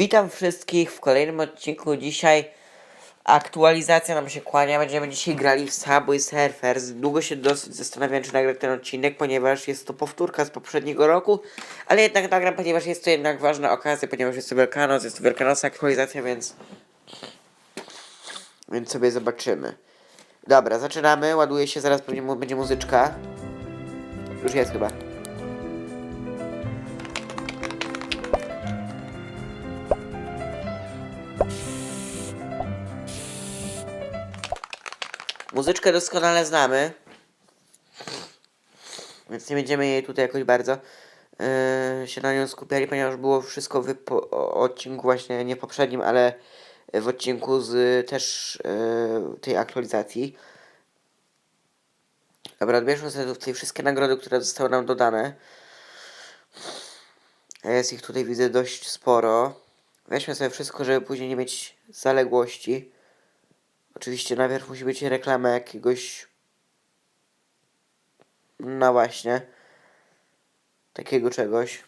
Witam wszystkich w kolejnym odcinku. Dzisiaj aktualizacja nam się kłania. Będziemy dzisiaj grali w Subway Surfers. Długo się dosyć zastanawiałem, czy nagrać ten odcinek, ponieważ jest to powtórka z poprzedniego roku, ale jednak nagram, ponieważ jest to jednak ważna okazja, ponieważ jest to Wielkanoc, jest to Wielkanocna aktualizacja, więc więc sobie zobaczymy. Dobra, zaczynamy. Ładuje się, zaraz pewnie będzie muzyczka. Już jest chyba. Muzyczkę doskonale znamy. Więc nie będziemy jej tutaj jakoś bardzo yy, się na nią skupiali, ponieważ było wszystko w odcinku właśnie nie poprzednim, ale w odcinku z też yy, tej aktualizacji. Dobra, odbierzmy sobie tutaj wszystkie nagrody, które zostały nam dodane. Jest ich tutaj widzę dość sporo. Weźmy sobie wszystko, żeby później nie mieć zaległości. Oczywiście najpierw musi być reklama jakiegoś. No właśnie. Takiego czegoś.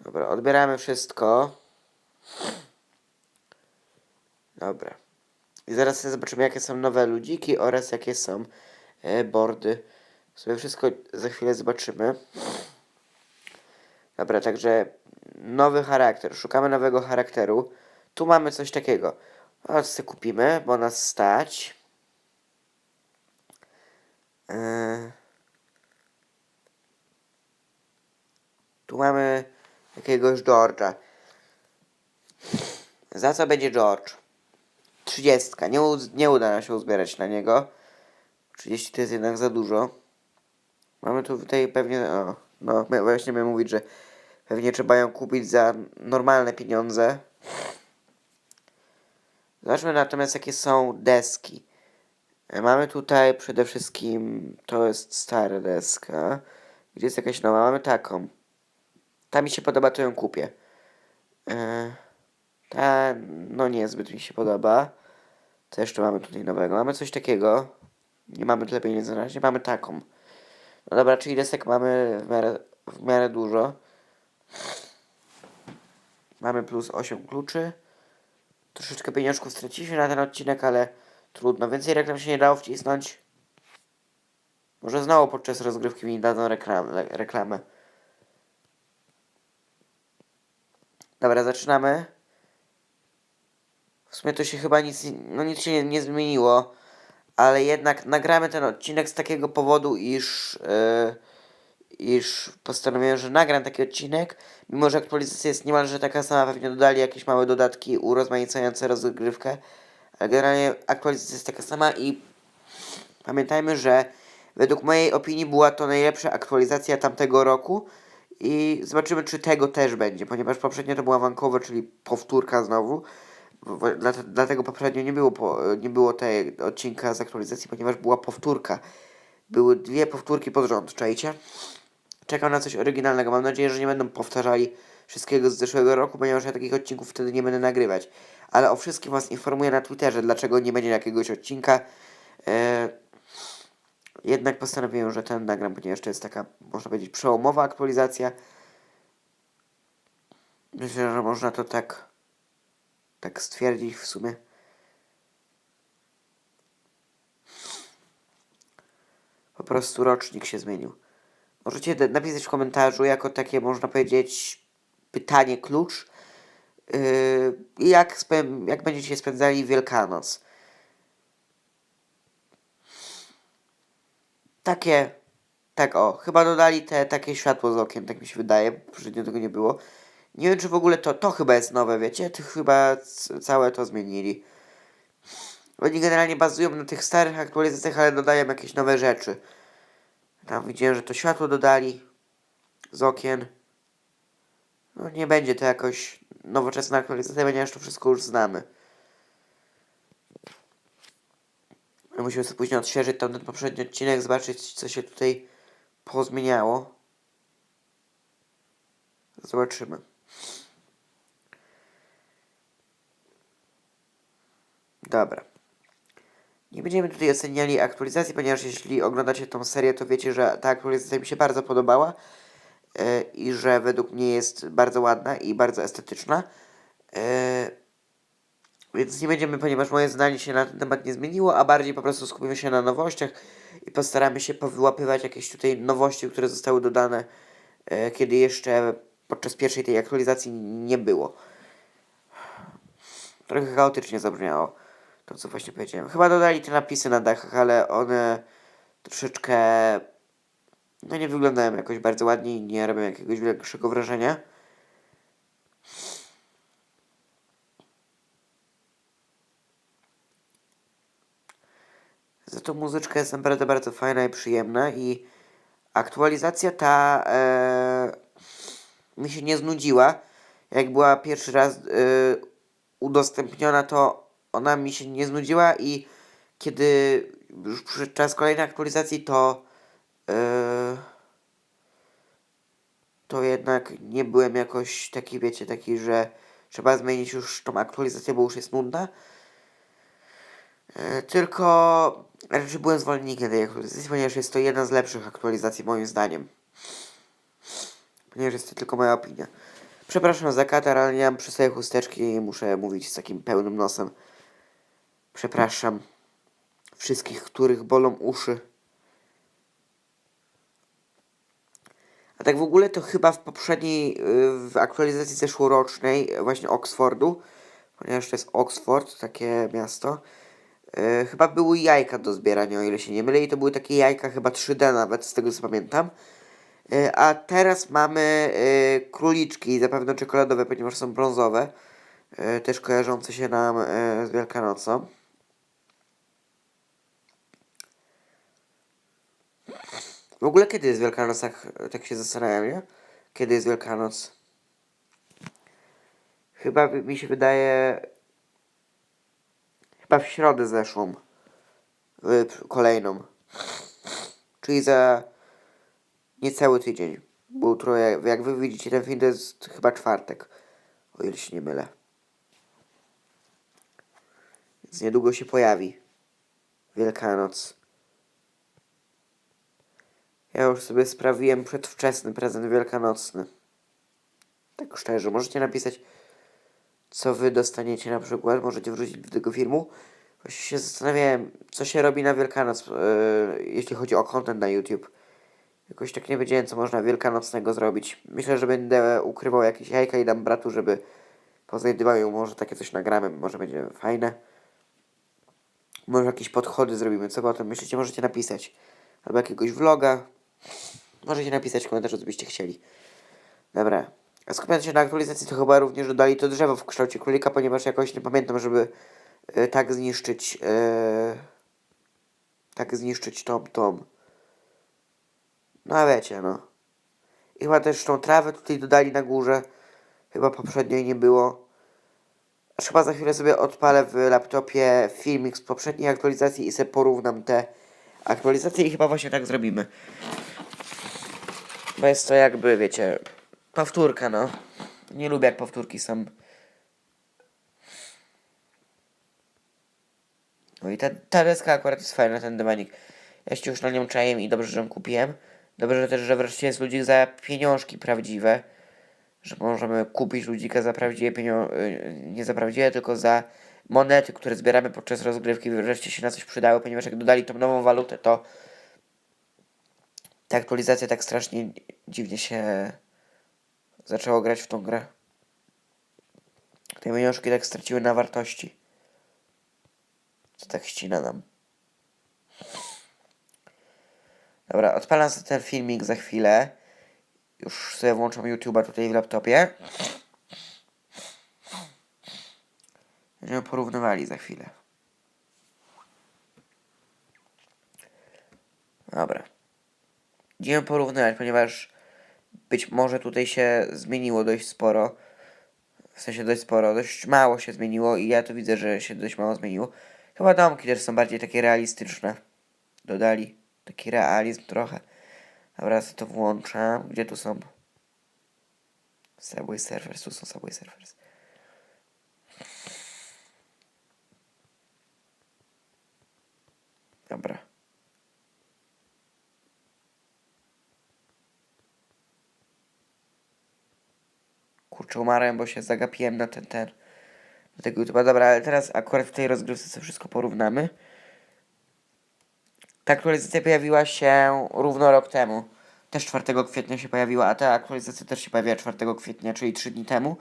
Dobra, odbieramy wszystko. Dobra. I zaraz zobaczymy, jakie są nowe ludziki oraz jakie są e, boardy. Sobie wszystko za chwilę zobaczymy. Dobra, także nowy charakter. Szukamy nowego charakteru. Tu mamy coś takiego. O, sobie kupimy, bo nas stać. Yy. Tu mamy jakiegoś George'a. Za co będzie George? 30. Nie, nie uda nam się uzbierać na niego. 30 to jest jednak za dużo. Mamy tu tutaj pewnie. O, no, właśnie miałem mówić, że pewnie trzeba ją kupić za normalne pieniądze. Zobaczmy natomiast, jakie są deski. E, Mamy tutaj przede wszystkim. To jest stara deska. Gdzie jest jakaś nowa? Mamy taką. Ta mi się podoba, to ją kupię. E, ta, no niezbyt mi się podoba. Co jeszcze mamy tutaj nowego? Mamy coś takiego. Nie mamy tyle pieniędzy na razie. Mamy taką. No dobra, czyli desek mamy w miarę, w miarę dużo. Mamy plus 8 kluczy. Troszeczkę pieniążków straciliśmy na ten odcinek, ale trudno. Więcej reklam się nie dało wcisnąć. Może znowu podczas rozgrywki mi dadzą reklam, reklamę. Dobra, zaczynamy. W sumie to się chyba nic, no nic się nie, nie zmieniło, ale jednak nagramy ten odcinek z takiego powodu, iż, yy, iż postanowiłem, że nagram taki odcinek, mimo że aktualizacja jest niemalże taka sama, pewnie dodali jakieś małe dodatki urozmaicające rozgrywkę, ale generalnie aktualizacja jest taka sama i pamiętajmy, że według mojej opinii była to najlepsza aktualizacja tamtego roku i zobaczymy, czy tego też będzie, ponieważ poprzednio to była Vancouver, czyli powtórka znowu. Dlatego poprzednio nie było, nie było tej odcinka z aktualizacji, ponieważ była powtórka. Były dwie powtórki pod rząd, czajcie? Czekam na coś oryginalnego. Mam nadzieję, że nie będą powtarzali wszystkiego z zeszłego roku, ponieważ ja takich odcinków wtedy nie będę nagrywać. Ale o wszystkim Was informuję na Twitterze, dlaczego nie będzie jakiegoś odcinka. E, jednak postanowiłem, że ten nagram, ponieważ to jest taka, można powiedzieć, przełomowa aktualizacja. Myślę, że można to tak, tak stwierdzić w sumie. Po prostu rocznik się zmienił. Możecie napisać w komentarzu jako takie, można powiedzieć, pytanie klucz. Yy, jak, jak będziecie spędzali Wielkanoc? Takie, tak o, chyba dodali te takie światło z okien, tak mi się wydaje, poprzednio tego nie było. Nie wiem, czy w ogóle to, to chyba jest nowe, wiecie? To chyba całe to zmienili. Oni generalnie bazują na tych starych aktualizacjach, ale dodają jakieś nowe rzeczy. Tam widziałem, że to światło dodali z okien. No nie będzie to jakoś nowoczesna aktualizacja, ponieważ to wszystko już znamy. Musimy sobie później odświeżyć tamten poprzedni odcinek, zobaczyć co się tutaj pozmieniało. Zobaczymy. Dobra. Nie będziemy tutaj oceniali aktualizacji, ponieważ jeśli oglądacie tą serię, to wiecie, że ta aktualizacja mi się bardzo podobała. e, i że według mnie jest bardzo ładna i bardzo estetyczna. E, więc nie będziemy, ponieważ moje zdanie się na ten temat nie zmieniło, a bardziej po prostu skupimy się na nowościach i postaramy się powyłapywać jakieś tutaj nowości, które zostały dodane, e, kiedy jeszcze podczas pierwszej tej aktualizacji nie było. Trochę chaotycznie zabrzmiało to, co właśnie powiedziałem. Chyba dodali te napisy na dachach, ale one troszeczkę no nie wyglądają jakoś bardzo ładnie i nie robią jakiegoś większego wrażenia. Za to muzyczka jest naprawdę bardzo fajna i przyjemna i aktualizacja ta e, mi się nie znudziła. Jak była pierwszy raz e, udostępniona, to ona mi się nie znudziła i kiedy już przyszedł czas kolejnej aktualizacji, to e, to jednak nie byłem jakoś taki, wiecie, taki, że trzeba zmienić już tą aktualizację, bo już jest nudna. E, tylko raczej byłem zwolennikiem tej aktualizacji, ponieważ jest to jedna z lepszych aktualizacji moim zdaniem. Ponieważ jest to tylko moja opinia. Przepraszam za katar, ale nie mam przy sobie chusteczki i muszę mówić z takim pełnym nosem. Przepraszam wszystkich, których bolą uszy. A tak w ogóle to chyba w poprzedniej, y, w aktualizacji zeszłorocznej właśnie Oxfordu, ponieważ to jest Oxford, takie miasto, yy, chyba były jajka do zbierania, o ile się nie mylę, i to były takie jajka chyba 3D nawet, z tego co pamiętam. Yy, a teraz mamy yy, króliczki, zapewne czekoladowe, ponieważ są brązowe, yy, też kojarzące się nam z Wielkanocą. W ogóle kiedy jest Wielkanoc, tak, tak się zastanawiam, nie? Kiedy jest Wielkanoc? Chyba mi się wydaje... Chyba w środę zeszłą. Kolejną. Czyli za niecały tydzień. Bo jutro, jak, wy widzicie ten film, to jest chyba czwartek. O ile się nie mylę. Więc niedługo się pojawi. Wielkanoc. Ja już sobie sprawiłem przedwczesny prezent wielkanocny. Tak szczerze, możecie napisać, co wy dostaniecie na przykład. Możecie wrzucić do tego filmu. Właśnie się zastanawiałem, co się robi na Wielkanoc, yy, jeśli chodzi o content na YouTube. Jakoś tak nie wiedziałem, co można wielkanocnego zrobić. Myślę, że będę ukrywał jakieś jajka i dam bratu, żeby poznajdywał ją. Może takie coś nagramy, może będzie fajne. Może jakieś podchody zrobimy. Co potem myślicie, możecie napisać. Albo jakiegoś vloga. Możecie napisać w komentarzu, co byście chcieli. Dobra. A skupiając się na aktualizacji, to chyba również dodali to drzewo w kształcie królika, ponieważ jakoś nie pamiętam, żeby e, tak zniszczyć e, tak zniszczyć tą, tą. No a wiecie, no. I chyba też tą trawę tutaj dodali na górze. Chyba poprzedniej nie było. Aż chyba za chwilę sobie odpalę w laptopie filmik z poprzedniej aktualizacji i sobie porównam te aktualizacje i chyba właśnie tak zrobimy. Bo jest to jakby, wiecie, powtórka, no. Nie lubię jak powtórki są. No i ta, ta deska akurat jest fajna, ten dywanik. Ja się już na nią czaję i dobrze, że ją kupiłem. Dobrze też, że wreszcie jest ludzik za pieniążki prawdziwe. Że możemy kupić ludzika za prawdziwe pieniądze, nie za prawdziwe, tylko za monety, które zbieramy podczas rozgrywki. Wreszcie się na coś przydały, ponieważ jak dodali tą nową walutę, to ta aktualizacja tak strasznie dziwnie się zaczęło grać w tą grę. Te pieniążki tak straciły na wartości. Co tak ścina nam. Dobra, odpalam sobie ten filmik za chwilę. Już sobie włączam YouTube'a tutaj w laptopie. Będziemy porównywali za chwilę. Dobra. Będziemy porównywać, ponieważ być może tutaj się zmieniło dość sporo. W sensie dość sporo, dość mało się zmieniło i ja tu widzę, że się dość mało zmieniło. Chyba domki też są bardziej takie realistyczne. Dodali taki realizm trochę. Dobra, to włączam. Gdzie tu są? Subway Surfers, tu są Subway Surfers. Dobra. Kurczę, umarłem, bo się zagapiłem na ten, ten. Do tego YouTube'a. Dobra, ale teraz akurat w tej rozgrywce sobie wszystko porównamy. Ta aktualizacja pojawiła się równo rok temu. Też 4 kwietnia się pojawiła, a ta aktualizacja też się pojawiła 4 kwietnia, czyli 3 dni temu.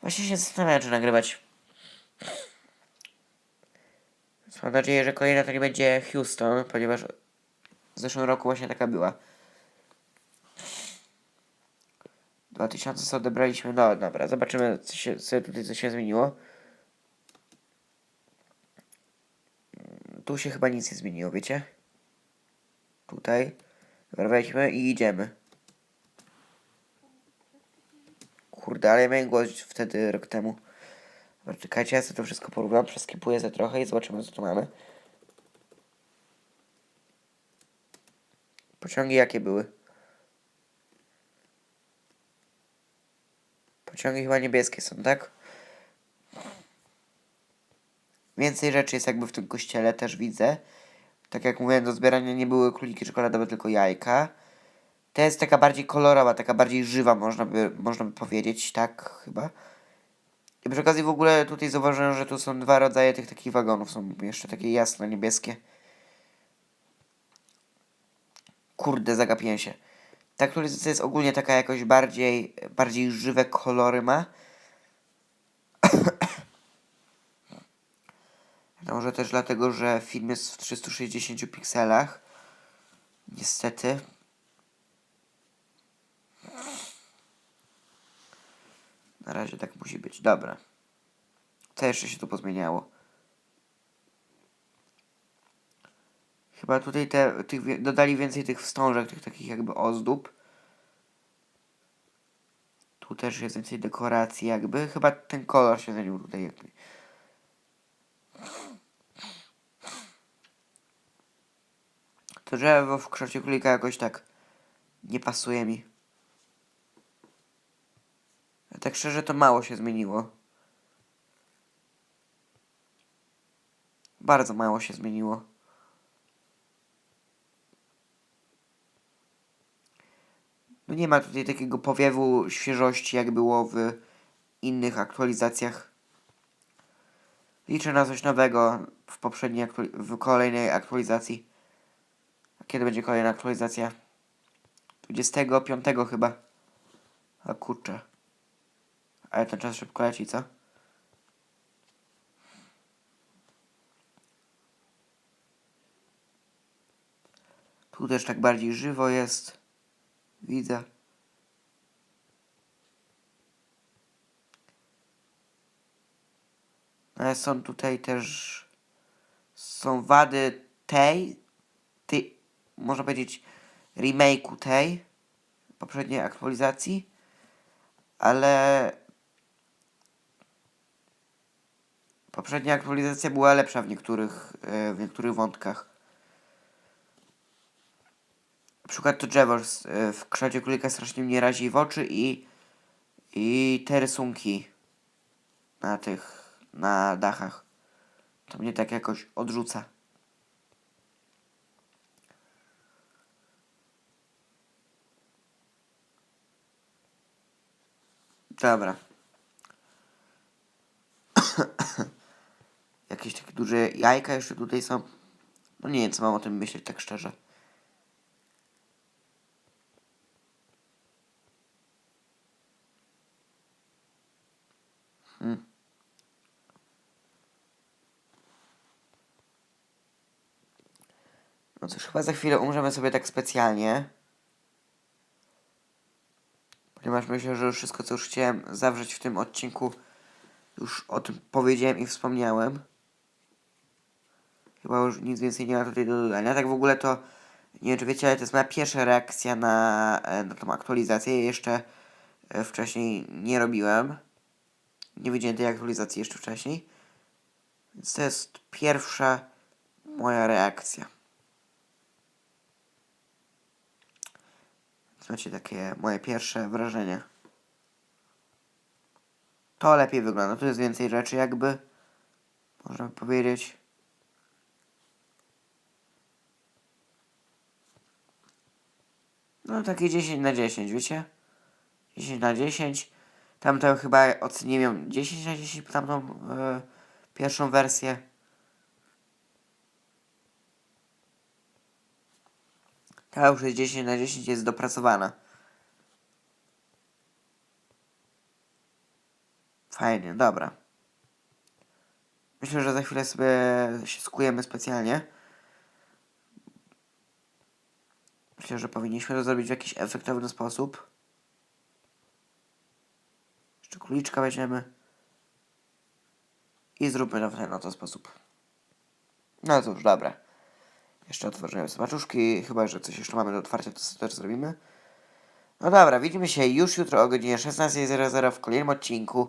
Właśnie się zastanawiam, czy nagrywać. Mam nadzieję, że kolejna to nie będzie Houston, ponieważ w zeszłym roku właśnie taka była. 2000 co odebraliśmy. No dobra, zobaczymy co się, co tutaj co się zmieniło. Tu się chyba nic nie zmieniło, wiecie? Tutaj. Dobra, weźmy i idziemy. Kurde, ale ja miałem głos wtedy rok temu. Dobra, czekajcie, ja sobie to wszystko porównam, przeskipuję za trochę i zobaczymy co tu mamy. Pociągi jakie były? Pociągi chyba niebieskie są, tak? Więcej rzeczy jest jakby w tym kościele, też widzę. Tak jak mówiłem, do zbierania nie były króliki czekoladowe, tylko jajka. Ta jest taka bardziej kolorowa, taka bardziej żywa, można by, można by powiedzieć, tak chyba. I przy okazji w ogóle tutaj zauważyłem, że tu są dwa rodzaje tych takich wagonów. Są jeszcze takie jasno niebieskie. Kurde, zagapiłem się. Ta aktualizacja jest ogólnie taka jakoś bardziej, bardziej żywe kolory ma. No może też dlatego, że film jest w 360 pikselach. Niestety. Na razie tak musi być. Dobra. Co jeszcze się tu pozmieniało? Chyba tutaj te, tych, dodali więcej tych wstążek, tych takich jakby ozdób. Tu też jest więcej dekoracji jakby. Chyba ten kolor się zmienił tutaj jakby. To drzewo w kształcie królika jakoś tak nie pasuje mi. A tak szczerze to mało się zmieniło. Bardzo mało się zmieniło. No nie ma tutaj takiego powiewu świeżości, jak było w innych aktualizacjach. Liczę na coś nowego w poprzedniej, w kolejnej aktualizacji. Kiedy będzie kolejna aktualizacja? 25 chyba. A kurczę. Ale ten czas szybko leci, co? Tu też tak bardziej żywo jest. Widzę. Ale są tutaj też są wady tej, można powiedzieć remake'u tej poprzedniej aktualizacji, ale poprzednia aktualizacja była lepsza w niektórych, e, w niektórych wątkach. Na przykład to drzewo e, w kształcie królika strasznie mnie razi w oczy i, i te rysunki na tych, na dachach. To mnie tak jakoś odrzuca. Dobra. Jakieś takie duże jajka jeszcze tutaj są. No nie wiem, co mam o tym myśleć, tak szczerze. Hmm. No cóż, chyba za chwilę umrzemy sobie tak specjalnie. Ponieważ myślę, że już wszystko, co już chciałem zawrzeć w tym odcinku, już o tym powiedziałem i wspomniałem. Chyba już nic więcej nie ma tutaj do dodania. Tak w ogóle to, nie wiem czy wiecie, ale to jest moja pierwsza reakcja na, e, na tą aktualizację. Jeszcze e, wcześniej nie robiłem. Nie widziałem tej aktualizacji jeszcze wcześniej. Więc to jest pierwsza moja reakcja. Więc macie takie moje pierwsze wrażenia. To lepiej wygląda. Tu jest więcej rzeczy jakby. Można powiedzieć. No takie 10 na 10, wiecie? 10 na 10. Tamtą chyba oceniłem 10 na 10, tamtą e, pierwszą wersję. Ta już jest 10 na 10, jest dopracowana. Fajnie, dobra. Myślę, że za chwilę sobie się skujemy specjalnie. Myślę, że powinniśmy to zrobić w jakiś efektowny sposób. Jeszcze króliczka weźmiemy. I zróbmy to w ten oto sposób. No cóż, dobra. Jeszcze otworzymy smaczzuszki. Chyba, że coś jeszcze mamy do otwarcia, to też zrobimy. No dobra, widzimy się już jutro o godzinie 16.00 w kolejnym odcinku